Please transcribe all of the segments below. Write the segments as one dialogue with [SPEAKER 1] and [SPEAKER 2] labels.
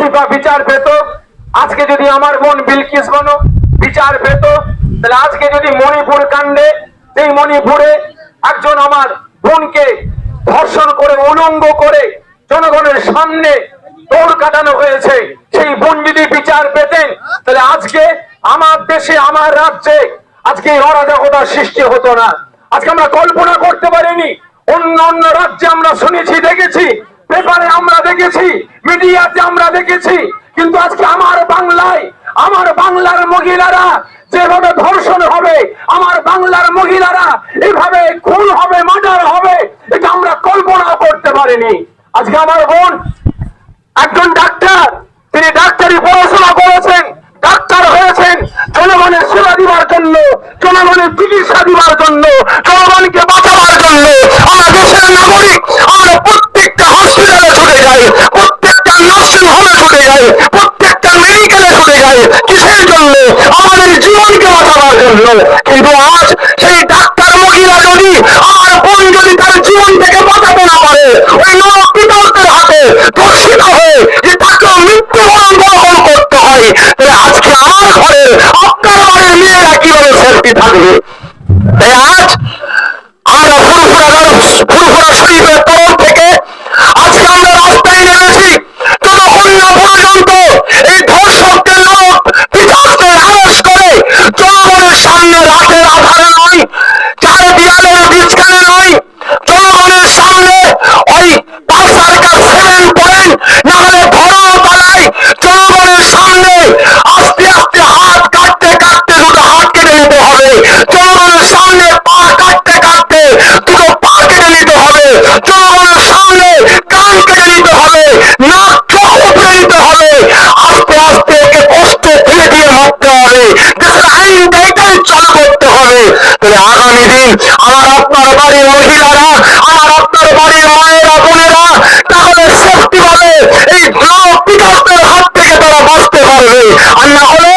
[SPEAKER 1] আসিফা বিচার পেত। আজকে যদি আমার বোন বিলকিস বানো, বিচার পেত। তাহলে আজকে যদি মণিপুর কাণ্ডে এই মণিপুরে একজন আমার বোনকে ধর্ষণ করে, উলঙ্গ করে জনগণের সামনে দৌড় কাটানো হয়েছে, সেই বোন যদি বিচার পেতেন, তাহলে আজকে আমার দেশে, আমার রাজ্যে আজকে অরাজকতার সৃষ্টি হতো না। আজকে আমরা কল্পনা করতে পারিনি, অন্য অন্য রাজ্যে আমরা শুনেছি, দেখেছি পেপারে আমরা দেখেছি, মিডিয়াতে আমরা দেখেছি, কিন্তু আজকে আমার বাংলায়, আমার বাংলার মহিলারা যেভাবে ধর্ষণ হবে, আমার বাংলার মহিলারা এভাবে খুন হবে, মার্ডার হবে, এটা আমরা কল্পনা করতে পারিনি। আজকে আমার বোন, একজন ডাক্তার, তিনি ডাক্তারি পড়াশোনা করেছেন, ডাক্তার হয়েছেন জনগণের সেবা দিবার জন্য জনগণের চিকিৎসা দিবার জন্য, জনগণকে বাঁচাবার জন্য, আমরা দেশের নাগরিক ছুটে প্রত্যেকটা মেডিকেলে ছুটে যাই কিসের জন্য? আমাদের জীবনকে বাঁচাবার জন্য। কিন্তু আজ সেই ডাক্তার মহিলা যদি আমার বোন যদি তার জীবন থেকে বাঁচাতে না পারে, ওই নরকিটালদের হাতে ধর্ষিত হয়ে যে তাকে মৃত্যুবরণ গ্রহণ করতে হয়, তাহলে আজকে আমার ঘরে আপনার বাড়ির মেয়েরা কীভাবে সেফটি থাকবে? তাই আজ আমরা ফুরফুরা ফুরফুরা শরীফের তরফ থেকে আজকে আমরা রাস্তায় নেমেছি যতক্ষণ না পর্যন্ত এই ধর্ষকদের লোক পিতাকে আরস করে জনগণের সামনে রাতের আধারে নয় চার দেয়ালের বিছখানে নয় জনগণের সামনে ওই পাঁচ সার্কাস সেভেন পয়েন্ট না হলে ধরো তলায় জনগণের সামনে আস্তে আস্তে হাত কাটতে কাটতে দুটো হাত কেটে নিতে হবে জনগণের সামনে পা কাটতে কাটতে দুটো পা কেটে নিতে হবে জনগণের সামনে কান কেটে নিতে হবে নাক চোখ উপরে নিতে হবে আস্তে আস্তে একে কষ্ট ফেলে দিয়ে মারতে হবে দেশের আইনটা এটাই চালু করতে হবে তাহলে আগামী দিন আমার আপনার বাড়ির মহিলারা আমার আপনার বাড়ির মায়েরা বোনেরা তাহলে সেফটি পাবে এই পিতাদের হাত থেকে তারা বাঁচতে পারবে আর না হলে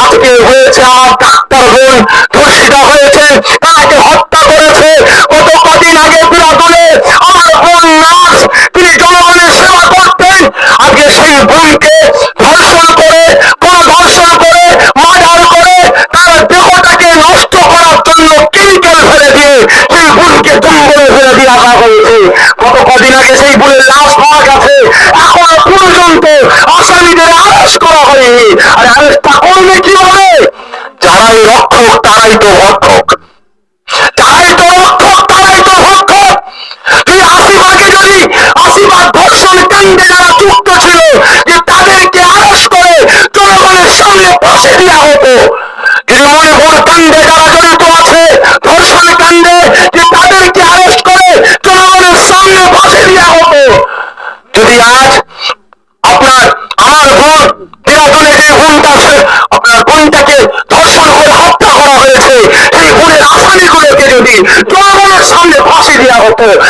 [SPEAKER 1] আজকে হয়েছে আমার ডাক্তার বোন ধর্ষিতা হয়েছে তাকে হত্যা করেছে কত কদিন আগে তুলে আমার বোন নার্স তিনি জনগণের সেবা করতেন আজকে সেই বোনকে ধর্ষণ করে কোন ধর্ষণ করে মার্ডার করে তার দেহটাকে নষ্ট করার জন্য কেমিক্যাল ফেলে দিয়ে সেই বোনকে জঙ্গলে ফেলে দিয়ে আসা হয়েছে কত কদিন সেই বোনের লাশ পাওয়া গেছে। এখনও পর্যন্ত আসামিদের আরেস্ট করা হয়নি। আর আরেস্টটা করবে কীভাবে যারাই রক্ষক, তারাই তো ভক্ষক তারাই তো রক্ষক, তারাই তো ভক্ষক তুই আশিবাকে যদি আশিবাদ ধর্ষণ কাণ্ডে যারা যুক্ত ছিল, যে তাদেরকে আরেস্ট করে জনগণের সামনে ফাঁসি দেওয়া হতো যদি মণিপুর কাণ্ডে যারা জড়িত আছে ধর্ষণ কাণ্ডে যে তাদেরকে আরেস্ট করে জনগণের সামনে ফাঁসি দেওয়া হতো যদি আজ আপনার আমার বোন দেরাদুনে যে বোনটা আছে আপনার বোনটাকে ধর্ষণ করে হত্যা করা হয়েছে সেই বোনের আসামিগুলোকে যদি জনগণের সামনে ফাঁসি দেওয়া হতো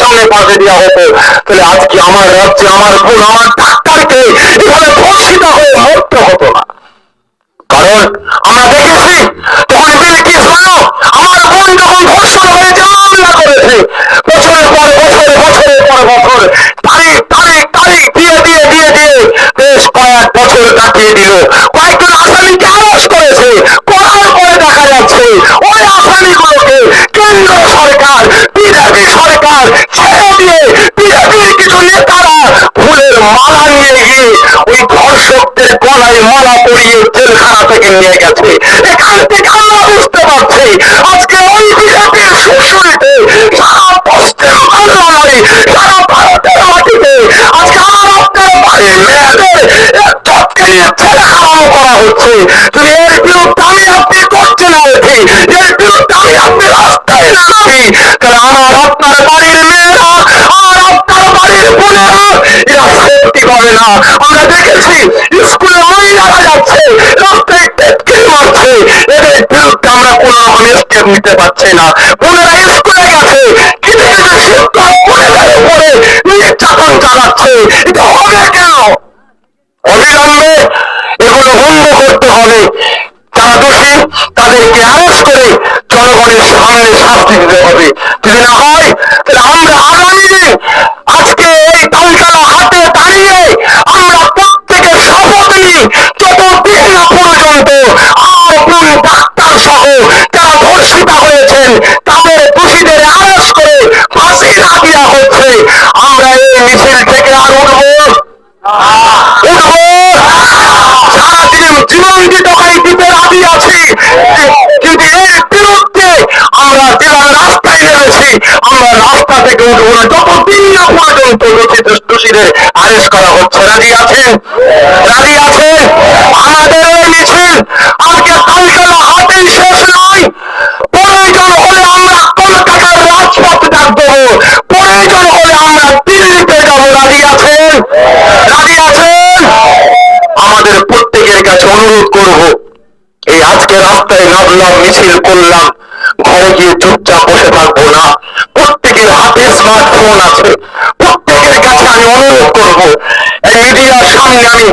[SPEAKER 1] সামনে ফাঁসি দেওয়া হতো। তাহলে আজকে আমার রাজ্যে, আমার বোন আমার ডাক্তারকে এভাবে ধর্ষিত হয়ে মরতে হতো না। কারণ আমরা দেখেছি তখন বিলকিস বলো আমার বোন যখন ধর্ষণ হয়েছে মামলা করেছে, বছরের পর বছর, বছরের পর বছর, তারিখ তারিখ তারিখ দিয়ে দিয়ে দিয়ে দিয়ে, বেশ কয়েক বছর কাটিয়ে দিল। কয়েকজন আসামিকে আরস করেছে করার পরে দেখা যাচ্ছে ওই আসামিগুলোকে কেন্দ্র সরকার বিজেপি সরকার ছেড়ে দিয়ে বিজেপির কিছু নেতারা ফুলের মালা নিয়ে গিয়ে ওই ধর্ষকদের গলায় মালা পরিয়ে নিয়ে গেছে। এখান থেকে আমরা বুঝতে পারছি, আজকে ওই বিজেপির সুশুরিতে সারা পশ্চিম বাংলা নয় সারা ভারতের মাটিতে আজকে আপনার বাড়ির মেয়েদের করা মেয়েরা বাড়ির পাবে না। আমরা দেখেছি, স্কুলে মহিলারা যাচ্ছে, রাস্তায় আমরা কোন রকমের স্টেপ নিতে পারছি না গেছে নির্যাতন চালাচ্ছে এটা হবে কেন অবিলম্বে এগুলো বন্ধ করতে হবে যারা দোষী তাদেরকে আরেস করে জনগণের সামনে শাস্তি দিতে হবে যদি না হয় আমরা যারা রাস্তায় নেমেছি, আমরা রাস্তা থেকে উঠবো না যতদিন না পর্যন্ত দোষী দোষীদের আরেস্ট করা হচ্ছে, রাজি আছেন? রাজি আছেন? আমাদের এই মিছিল আজকে কালকালা হাতেই শেষ নয় প্রয়োজন হলে আমরা কলকাতার রাজপথ ডাক দেবো প্রয়োজন হলে আমরা দিল্লিতে যাব রাজি আছেন রাজি আছেন আমাদের প্রত্যেকের কাছে অনুরোধ করব এই আজকে নামলাম মিছিল করলাম, ঘরে গিয়ে চুপচাপ বসে থাকব না। প্রত্যেকের হাতে স্মার্টফোন আছে। প্রত্যেকের কাছে আমি অনুরোধ করব, এই মিডিয়ার সামনে আমি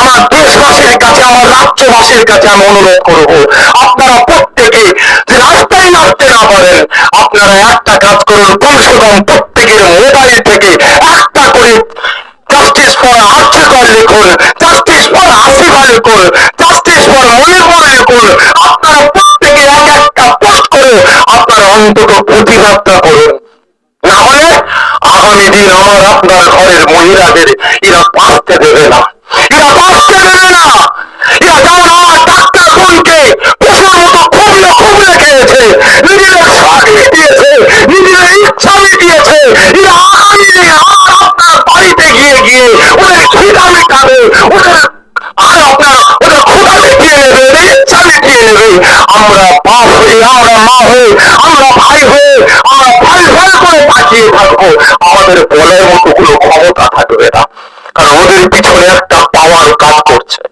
[SPEAKER 1] আমার দেশবাসীর কাছে, আমার রাজ্যবাসীর কাছে আমি অনুরোধ করব, আপনারা প্রত্যেকে যে রাস্তায় নামতে না পারেন, আপনারা একটা কাজ করুন, কমসে কম প্রত্যেকের মোবাইল থেকে একটা করে জাস্টিস ফর আর্যকর লিখুন। জাস্টিস ফর আসিফা লিখুন পর ফর মনের লিখুন আপনারা প্রত্যেকে এক একটা পোস্ট করে আপনারা অন্তত প্রতিবাদটা করুন না হলে আগামী দিন আমার আপনার ঘরের মহিলাদের এরা বাঁচতে দেবে না। এরা বাঁচতে দেবে না এরা যেমন আমার ডাক্তার বোনকে পশুর মতো খুবলে খুবলে খেয়েছে নিজেদের শখ মিটিয়েছে নিজেদের ইচ্ছা মিটিয়েছে এরা আগামী দিনে আমার আপনার বাড়িতে গিয়ে গিয়ে ওদের খিদা মেটাবে ওদের আর আপনার ওদের ক্ষুদা মিটিয়ে নেবে ওদের ইচ্ছা মিটিয়ে নেবে আমরা বাপ হয়ে আমরা মা হয়ে আমরা ভাই হয়ে আমরা ভাই ভাই করে বাঁচিয়ে থাকব আমাদের বলের মতো কোনো ক্ষমতা থাকবে না। কারণ ওদের পিছনে একটা পাওয়ার কাজ করছে।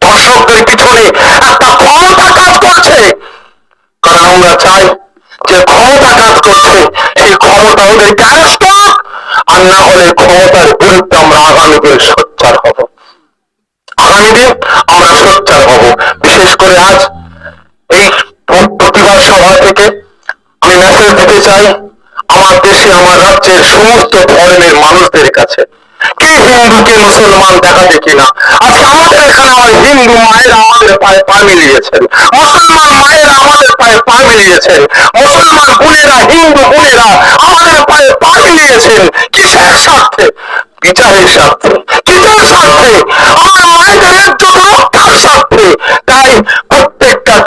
[SPEAKER 1] দর্শকদের পিছনে একটা ক্ষমতা কাজ করছে। কারণ আমরা চাই যে ক্ষমতা কাজ করছে, সেই ক্ষমতা ওদেরকে আয়স্ত আর না হলে ক্ষমতার বিরুদ্ধে আমরা আগামী দিন সোচ্চার হব। আগামী দিন আমরা সোচ্চার হব। বিশেষ করে আজ এই প্রতিবাদ সভা থেকে আমি মেসেজ দিতে চাই আমার সমস্ত ধর্মের মানুষদের কাছে। কে মুসলমান দেখা আজকে আমাদের এখানে আমার হিন্দু মায়েরা আমাদের পায়ে পা মিলিয়েছেন। মুসলমান আমাদের পায়ে পা মিলিয়েছেন। মুসলমান বোনেরা, হিন্দু বোনেরা আমাদের পায়ে পা মিলিয়েছেন। কিসের স্বার্থে? বিচারের স্বার্থে। কিসের স্বার্থে? আমার মায়েদের একজন রক্ষার স্বার্থে। তাই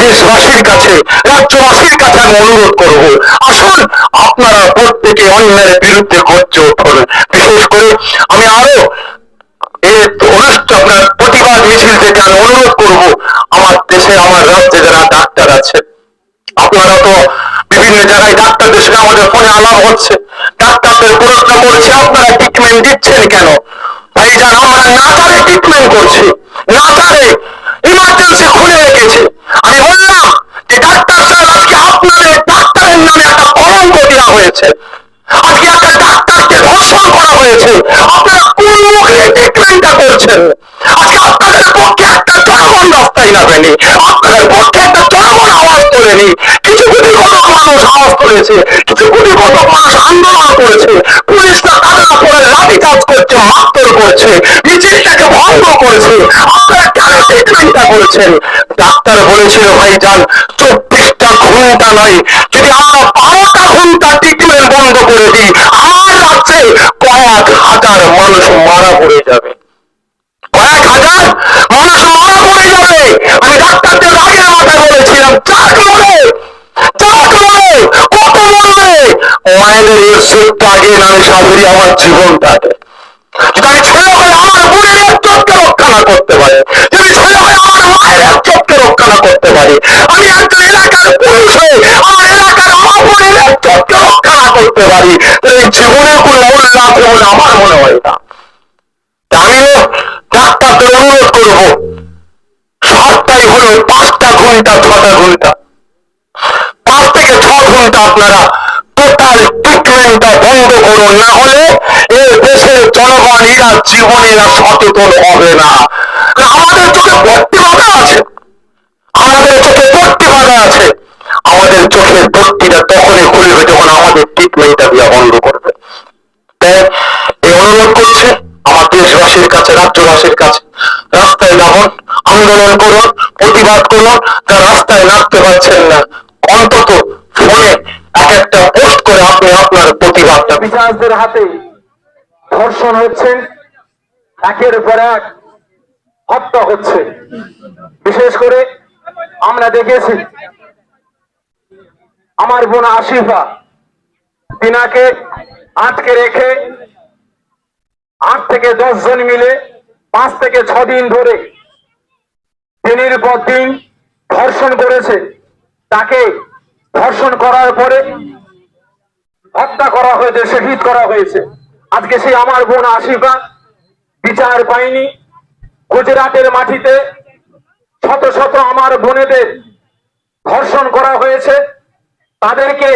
[SPEAKER 1] দেশবাসীর কাছে, রাজ্যবাসীর কাছে আমি অনুরোধ করব, আসুন আপনারা প্রত্যেকে অন্যায়ের বিরুদ্ধে গর্জে উঠুন। বিশেষ করে আমি আরও আপনার প্রতিবাদ মিছিল থেকে আমি অনুরোধ করব, আমার দেশে, আমার রাজ্যে যারা ডাক্তার আছে, আপনারা তো বিভিন্ন জায়গায় ডাক্তারদের সঙ্গে আমাদের ফোনে আলাপ হচ্ছে। ডাক্তারদের প্রশ্ন করছে, আপনারা ট্রিটমেন্ট দিচ্ছেন কেন? ভাইজান, আমরা না তারে ট্রিটমেন্ট করছি। না তারে ইমার্জেন্সি খুলে রেখেছে। আমি বললাম যে ডাক্তার সাহেব, আজকে আপনাদের ডাক্তারের নামে একটা কলঙ্ক দেওয়া হয়েছে। আজকে একটা ডাক্তারকে ধর্ষণ করা হয়েছে। আপনারা কোন মুখে ট্রিটমেন্টটা করছেন? আজকে আপনাদের পক্ষে একটা জনগণ রাস্তায় নামেনি আপনাদের পক্ষে একটা জনগণ আওয়াজ তোলেনি। কিছু কোটি কত মানুষ আওয়াজ তুলেছে কিছু কোটি কত মানুষ আন্দোলন করেছে। পুলিশরা তাদের উপরে লাঠি চার্জ করছে মারধর করছে, মিছিলটাকে ভঙ্গ করেছে আপনারা কেন ট্রিটমেন্টটা করেছেন? ডাক্তার বলেছিল, ভাই যান, চব্বিশটা ঘণ্টা নয়, যদি আমরা বারোটা ঘণ্টা ট্রিটমেন্ট বন্ধ করে দিই আমার রাজ্যে কয়েক হাজার মানুষ মারা পড়ে যাবে। কয়েক হাজার মানুষ মারা পড়ে যাবে। আমি ডাক্তারদের আগের মাথায় বলেছিলাম চাক মরে চাক মরে কত মরবে মায়েদের ইজ্জত আগে নামে সাবরি আমার জীবনটাকে যদি ছেলে হয়ে আমার বোনের ইজ্জতকে রক্ষা না করতে পারি, যদি ছেলে হয়ে আমার মায়ের ইজ্জতকে রক্ষা না করতে পারি, আমি একজন এলাকার পুরুষ হয়ে আমার এলাকার মা বোনের ইজ্জতকে রক্ষা না করতে পারি, তাহলে এই জীবনের কোনো আছে বলে আমার মনে হয় না আমিও ডাক্তারদের অনুরোধ করব, সপ্তাহে হলো পাঁচটা ঘণ্টা, ছটা ঘণ্টা। পাঁচ থেকে ছ ঘণ্টা আপনারা টোটাল ট্রিটমেন্টটা বন্ধ করুন, না হলে এরা জীবনে এরা সচেতন হবে না। আমাদের চোখে ভর্তি বাধা আছে। আমাদের চোখে ভর্তি বাধা আছে। আমাদের চোখের ভর্তিটা তখনই খুলবে যখন আমাদের ট্রিটমেন্টটা দেওয়া বন্ধ করবে। অনুরোধ করছে, আমার দেশবাসীর কাছে, রাজ্যবাসীর কাছে, রাস্তায় নামুন আন্দোলন করুন, প্রতিবাদ করুন যারা রাস্তায় নামতে পারছেন না। অন্তত ফোনে এক একটা পোস্ট করে আপনি আপনার প্রতিবাদটা
[SPEAKER 2] বিচারকদের হাতে ধর্ষণ হচ্ছে, একের পর এক হত্যা হচ্ছে। বিশেষ করে আমরা দেখেছি, আমার বোন আশিফা তিনাকে আটকে রেখে আট থেকে দশ জন মিলে পাঁচ থেকে ছ দিন ধরে দিনের পর দিন ধর্ষণ করেছে। তাকে ধর্ষণ করার পরে হত্যা করা হয়েছে, শহীদ করা হয়েছে। আজকে সেই আমার বোন আশিফা বিচার পায়নি। গুজরাটের মাটিতে শত শত আমার বোনেদের ধর্ষণ করা হয়েছে। তাদেরকে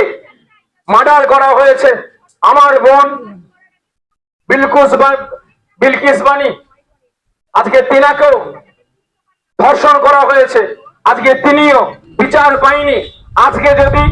[SPEAKER 2] মার্ডার করা হয়েছে। আমার বোন বিলকুস বিলকিস বানি আজকে তিনাকেও ধর্ষণ করা হয়েছে। আজকে তিনিও বিচার পায়নি। আজকে যদি